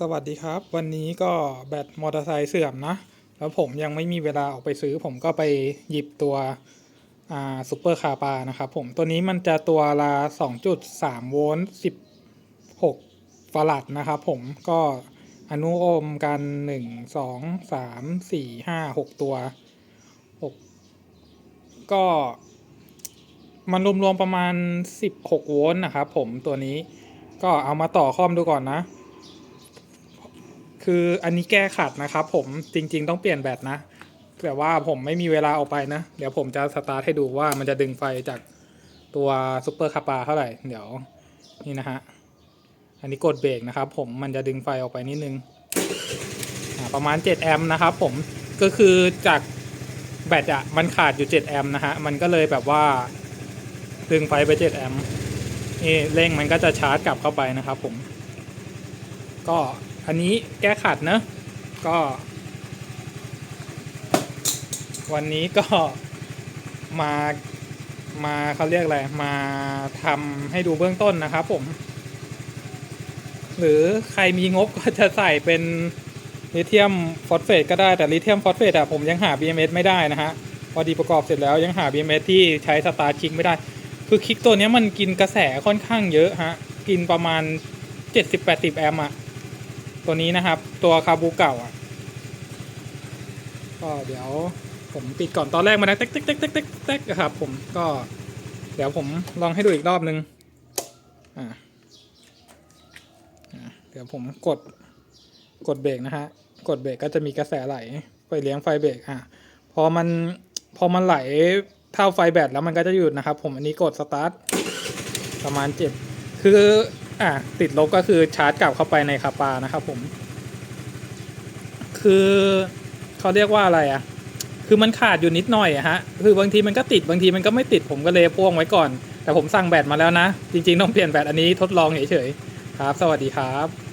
สวัสดีครับ วันนี้ก็แบตมอเตอร์ไซค์เสื่อมนะ แล้วผมยังไม่มีเวลาออกไปซื้อ ผมก็ไปหยิบตัวซูเปอร์คาปานะครับผมตัวนี้มันจะตัวละ2.3 โวลต์ 16 ฟารัดนะครับผมก็อนุโอมกัน 1 2 3 4 5 6 ตัว 6 ก็มันรวมๆประมาณ 16 โวลต์นะครับผมตัวนี้ก็เอามาต่อคอมดูก่อนนะ คืออันนี้แก้ขัดนะครับผมจริง ๆ ต้องเปลี่ยนแบตนะ แต่ว่าผมไม่มีเวลาออกไปนะ เดี๋ยวผมจะสตาร์ทให้ดูว่ามันจะดึงไฟจากตัวซูเปอร์คาปาเท่าไหร่ เดี๋ยวนี่นะฮะ อันนี้กดเบรกนะครับผมมันจะดึงไฟออกไปนิดนึงประมาณ 7 แอมป์นะครับผมก็คือจากแบตอะมันขาดอยู่ 7 แอมป์นะฮะ มันก็เลยแบบว่า ดึงไฟไป 7 แอมป์นี่เร่งมันก็จะชาร์จกลับเข้าไปนะครับผม ก็ อันนี้แก้ขัดเนะก็ วันนี้ก็มามาเขาเรียกอะไรมาทำให้ดูเบื้องต้นนะครับผม หรือใครมีงบก็จะใส่เป็นลิเธียมฟอสเฟตก็ได้แต่ลิเธียมฟอสเฟตอะผมยังหา BMS ไม่ได้นะฮะพอดีประกอบเสร็จแล้วยังหา BMS ที่ใช้สตาร์คิกไม่ได้ คือคลิกตัวนี้มันกินกระแสค่อนข้างเยอะฮะ กินประมาณ 70-80 แอมป์อะ ตัวนี้นะครับ ตัวคาบูเก่าอะก็เดี๋ยวผมปิดก่อนตอนแรกมันนะเต๊กเต๊กเต๊กเต๊กเต๊กเต๊กอะครับ ผมก็เดี๋ยวผมลองให้ดูอีกรอบนึงอ่าอ่าเดี๋ยวผมกดกดเบรกนะฮะกดเบรกก็จะมีกระแสไหลไปเลี้ยงไฟเบรกอะพอมันพอมันไหลเท่าไฟแบตแล้วมันก็จะหยุดนะครับ ผมอันนี้กดสตาร์ทประมาณเจ็ดคือ อะติดลบก็คือชาร์จกลับเข้าไปในคาปานะครับผม คือเขาเรียกว่าอะไรอะ คือมันขาดอยู่นิดหน่อยอะฮะ คือบางทีมันก็ติดบางทีมันก็ไม่ติดผมก็เลยพ่วงไว้ก่อน แต่ผมสั่งแบตมาแล้วนะ จริง ๆ ต้องเปลี่ยนแบตอันนี้ทดลองเฉยๆครับ สวัสดีครับ